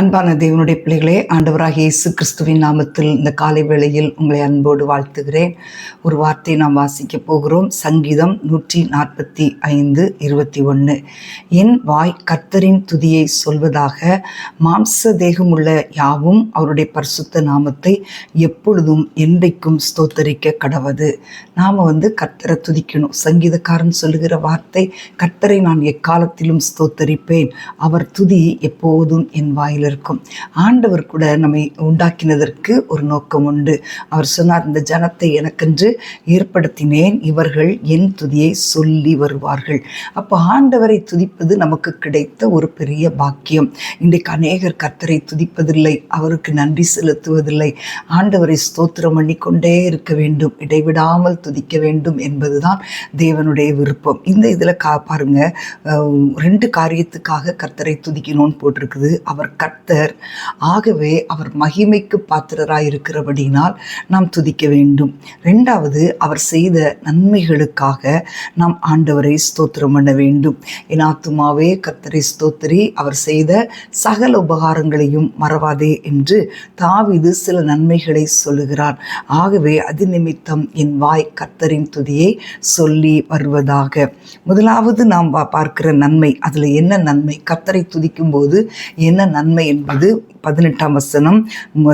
அன்பான தேவனுடைய பிள்ளைகளே ஆண்டவராக இயேசு கிறிஸ்துவின் நாமத்தில் இந்த காலை வேளையில் உங்களை அன்போடு வாழ்த்துகிறேன். ஒரு வார்த்தை நாம் வாசிக்க போகிறோம். சங்கீதம் நூற்றி நாற்பத்தி ஐந்து இருபத்தி ஒன்று என் வாய் கர்த்தரின் துதியை சொல்வதாக மாம்ச தேகமுள்ள யாவும் அவருடைய பரிசுத்த நாமத்தை எப்பொழுதும் என்றைக்கும் ஸ்தோத்தரிக்க கடவது. நாம் வந்து கர்த்தரை துதிக்கணும். சங்கீதக்காரன் சொல்லுகிற வார்த்தை கர்த்தரை நான் எக்காலத்திலும் ஸ்தோத்தரிப்பேன். அவர் துதி எப்போதும் என் வாயில் இருக்கும் ஆண்டவர் கூட நம்மை உண்டாக்கினதற்கு ஒரு நோக்கம் உண்டு. அவர் சொன்னார் இந்த ஜனத்தை எனக்கென்று ஏற்படுத்தினேன் இவர்கள் என் துதியை சொல்லி வருவார்கள். அப்போ ஆண்டவரை துதிப்பது நமக்கு கிடைத்த ஒரு பெரிய பாக்கியம். இன்றைக்கு அநேகர் கர்த்தரை துதிப்பதில்லை அவருக்கு நன்றி செலுத்துவதில்லை. ஆண்டவரை ஸ்தோத்திரம் பண்ணிக்கொண்டே இருக்க வேண்டும் இடைவிடாமல் துதிக்க வேண்டும் என்பதுதான் தேவனுடைய விருப்பம். இந்த இதில் கா பாருங்க ரெண்டு காரியத்துக்காக கர்த்தரை துதிக்கணும்னு போட்டிருக்குது. அவர் கர்த்தர் ஆகவே அவர் மகிமைக்கு பாத்திரராய் இருக்கிறபடினால் நாம் துதிக்க வேண்டும். ரெண்டாவது அவர் செய்த நன்மைகளுக்காக நாம் ஆண்டவரை ஸ்தோத்திரம் பண்ண வேண்டும். என் ஆத்துமாவே கர்த்தரை ஸ்தோத்திரி. அவர் செய்த சகல உபகாரங்களையும் மறவாதே என்று தாவிது சில நன்மைகளை சொல்லுகிறார். ஆகவே அது நிமித்தம் என் வாய் கர்த்தரின் துதியை சொல்லி வருவதாக. முதலாவது நாம் பார்க்கிற நன்மை அதில் என்ன நன்மை? கர்த்தரை துதிக்கும் போது என்ன நன்மை என்பது பதினெட்டாம் வசனம்.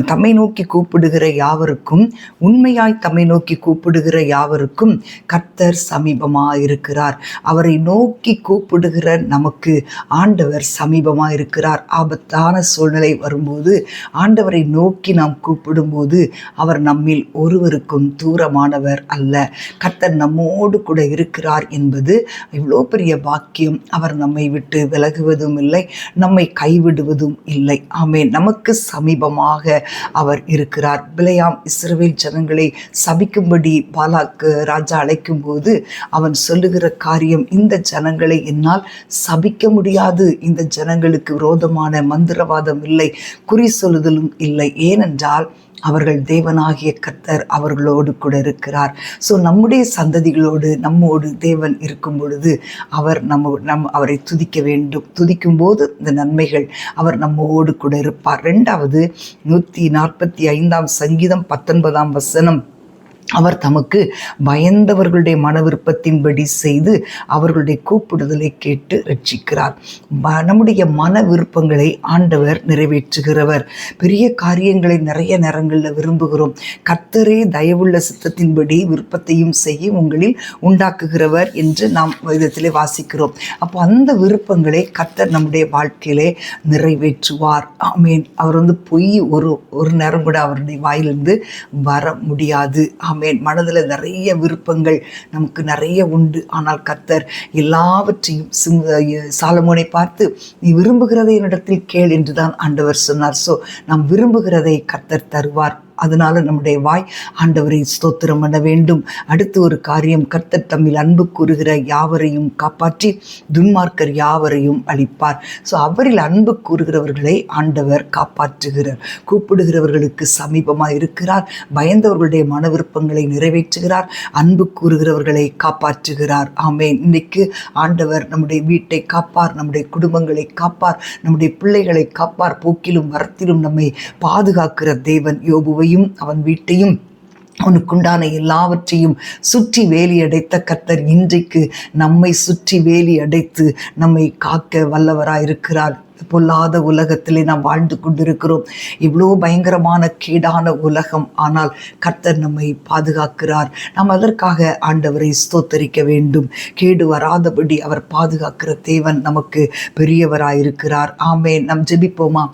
தம்மை நோக்கி கூப்பிடுகிற யாவருக்கும் உண்மையாய் தம்மை நோக்கி கூப்பிடுகிற யாவருக்கும் கர்த்தர் சமீபமாக இருக்கிறார் அவரை நோக்கி கூப்பிடுகிற நமக்கு ஆண்டவர் சமீபமாக இருக்கிறார் ஆபத்தான சூழ்நிலை வரும்போது ஆண்டவரை நோக்கி நாம் கூப்பிடும்போது அவர் நம்மில் ஒருவருக்கும் தூரமானவர் அல்ல. கர்த்தர் நம்மோடு கூட இருக்கிறார் என்பது இவ்வளோ பெரிய பாக்கியம். அவர் நம்மை விட்டு விலகுவதும் இல்லை நம்மை கைவிடுவதும் இல்லை. ஆமென். நமக்கு சமீபமாக அவர் இருக்கிறார். பிளையாம் இஸ்ரவேல் ஜனங்களை சபிக்கும்படி பாலாக்கு ராஜா அழைக்கும் போது அவன் சொல்லுகிற காரியம் இந்த ஜனங்களை என்னால் சபிக்க முடியாது. இந்த ஜனங்களுக்கு விரோதமான மந்திரவாதம் இல்லை. குறி சொல்லுதலும் இல்லை. ஏனென்றால் அவர்கள் தேவனாகிய கத்தர் அவர்களோடு கூட இருக்கிறார். ஸோ நம்முடைய சந்ததிகளோடு நம்மோடு தேவன் இருக்கும் பொழுது அவர் நம்ம நம் அவரை துதிக்க வேண்டும். துதிக்கும் போது இந்த நன்மைகள் அவர் நம்மோடு கூட இருப்பார். ரெண்டாவது நூற்றி நாற்பத்தி ஐந்தாம் சங்கீதம் பத்தொன்பதாம் வசனம். அவர் தமக்கு பயந்தவர்களுடைய மன விருப்பத்தின்படி செய்து அவர்களுடைய கூப்பிடுதலை கேட்டு ரட்சிக்கிறார். நம்முடைய மன விருப்பங்களை ஆண்டவர் நிறைவேற்றுகிறவர். பெரிய காரியங்களை நிறைய நேரங்களில் விரும்புகிறோம். கர்த்தரே தயவுள்ள சித்தத்தின்படி விருப்பத்தையும் செய்ய உங்களில் உண்டாக்குகிறவர் என்று நாம் விதத்திலே வாசிக்கிறோம். அப்போ அந்த விருப்பங்களை கர்த்தர் நம்முடைய வாழ்க்கையிலே நிறைவேற்றுவார். ஆமேன். அவர் வந்து பொய் ஒரு ஒரு நேரம் கூட அவருடைய வாயிலிருந்து வர முடியாது. ஆமேன். மனதில் நிறைய விருப்பங்கள் நமக்கு நிறைய உண்டு. ஆனால் கத்தர் எல்லாவற்றையும் சாலமோனை பார்த்து நீ விரும்புகிறதை என்னிடத்தில் கேள் என்று தான் ஆண்டவர் சொன்னார். ஸோ நாம் விரும்புகிறதை கத்தர் தருவார். அதனால நம்முடைய வாய் ஆண்டவரை ஸ்தோத்திரம் பண்ண வேண்டும். அடுத்து ஒரு காரியம் கர்த்தர் தம்மில் அன்பு கூறுகிற யாவரையும் காப்பாற்றி துன்மார்க்கர் யாவரையும் அளிப்பார் ஸோ அவரில் அன்பு கூறுகிறவர்களை ஆண்டவர் காப்பாற்றுகிறார். கூப்பிடுகிறவர்களுக்கு சமீபமாக இருக்கிறார். பயந்தவர்களுடைய மன விருப்பங்களை நிறைவேற்றுகிறார். அன்பு கூறுகிறவர்களை காப்பாற்றுகிறார். ஆமே இன்னைக்கு ஆண்டவர் நம்முடைய வீட்டை காப்பார் நம்முடைய குடும்பங்களை காப்பார் நம்முடைய பிள்ளைகளை காப்பார். போக்கிலும் வரத்திலும் நம்மை பாதுகாக்கிற தேவன் யோபுவையும் அவன் வீட்டையும் அவனுக்குண்டான எல்லாவற்றையும் சுற்றி வேலி அடைத்த கர்த்தர் இன்றைக்கு நம்மை சுற்றி வேலி அடைத்து நம்மை காக்க வல்லவராயிருக்கிறார். பொல்லாத உலகத்திலே நாம் வாழ்ந்து கொண்டிருக்கிறோம். இவ்வளோ பயங்கரமான கேடான உலகம். ஆனால் கர்த்தர் நம்மை பாதுகாக்கிறார். நாம் அதற்காக ஆண்டவரை ஸ்தோத்தரிக்க வேண்டும். கேடு வராதபடி அவர் பாதுகாக்கிற தேவன் நமக்கு பெரியவராயிருக்கிறார். ஆமே நாம் ஜெபிப்போமா?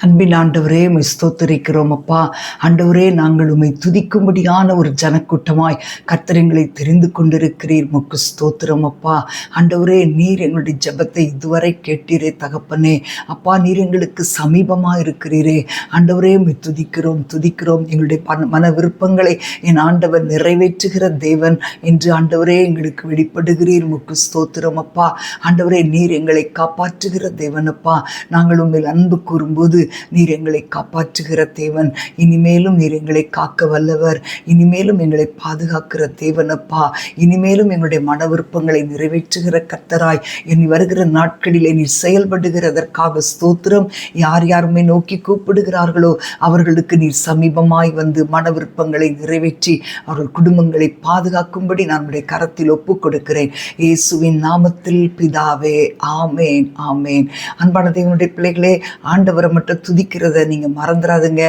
அன்பின் ஆண்டவரே உமை ஸ்தோத்தரிக்கிறோம் அப்பா. ஆண்டவரே நாங்கள் உம்மை துதிக்கும்படியான ஒரு ஜனக்கூட்டமாய் கர்த்தர் தெரிந்து கொண்டிருக்கிறீர். முக்கு ஸ்தோத்திரம் அப்பா. ஆண்டவரே நீர் எங்களுடைய ஜெபத்தை இதுவரை கேட்டீரே தகப்பனே. அப்பா நீர் எங்களுக்கு சமீபமாக இருக்கிறீரே. ஆண்டவரே உமை துதிக்கிறோம் துதிக்கிறோம். எங்களுடைய பண மன விருப்பங்களை என் ஆண்டவர் நிறைவேற்றுகிற தேவன் என்று ஆண்டவரே எங்களுக்கு வெளிப்படுகிறீர். முக்கு ஸ்தோத்திரம் அப்பா. ஆண்டவரே நீர் எங்களை காப்பாற்றுகிற தேவன் அப்பா. நாங்கள் உங்கள் அன்பு கூறும்போது நீர் எங்களை காப்பாற்றுகிற தேவன். இனிமேலும் நீர் எங்களை காக்க வல்லவர். இனிமேலும் எங்களை பாதுகாக்கிற தேவனப்பா இனிமேலும் எங்களுடைய மன விருப்பங்களை நிறைவேற்றுகிற கத்தராய் இனி வருகிற நாட்களிலே நீர் செயல்படுகிறதற்காக ஸ்தோத்திரம். யார் யாருமே நோக்கி கூப்பிடுகிறார்களோ அவர்களுக்கு நீர் சமீபமாய் வந்து மன விருப்பங்களை நிறைவேற்றி அவர்கள் குடும்பங்களை பாதுகாக்கும்படி நான் உடைய கரத்தில் ஒப்புக் கொடுக்கிறேன் இயேசுவின் நாமத்தில் பிதாவே ஆமேன் ஆமேன். அன்பான தேவனுடைய பிள்ளைகளே ஆண்டவரை மட்டும் துதிக்கிறத நீங்கள் மறந்துடாதுங்க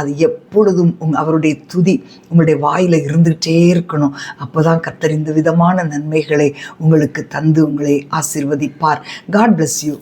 அது எப்பொழுதும் உங் அவருடைய துதி உங்களுடைய வாயில் இருந்துகிட்டே இருக்கணும். அப்போ தான் கர்த்தர் இந்த விதமான நன்மைகளை உங்களுக்கு தந்து உங்களை ஆசீர்வதிப்பார். God bless you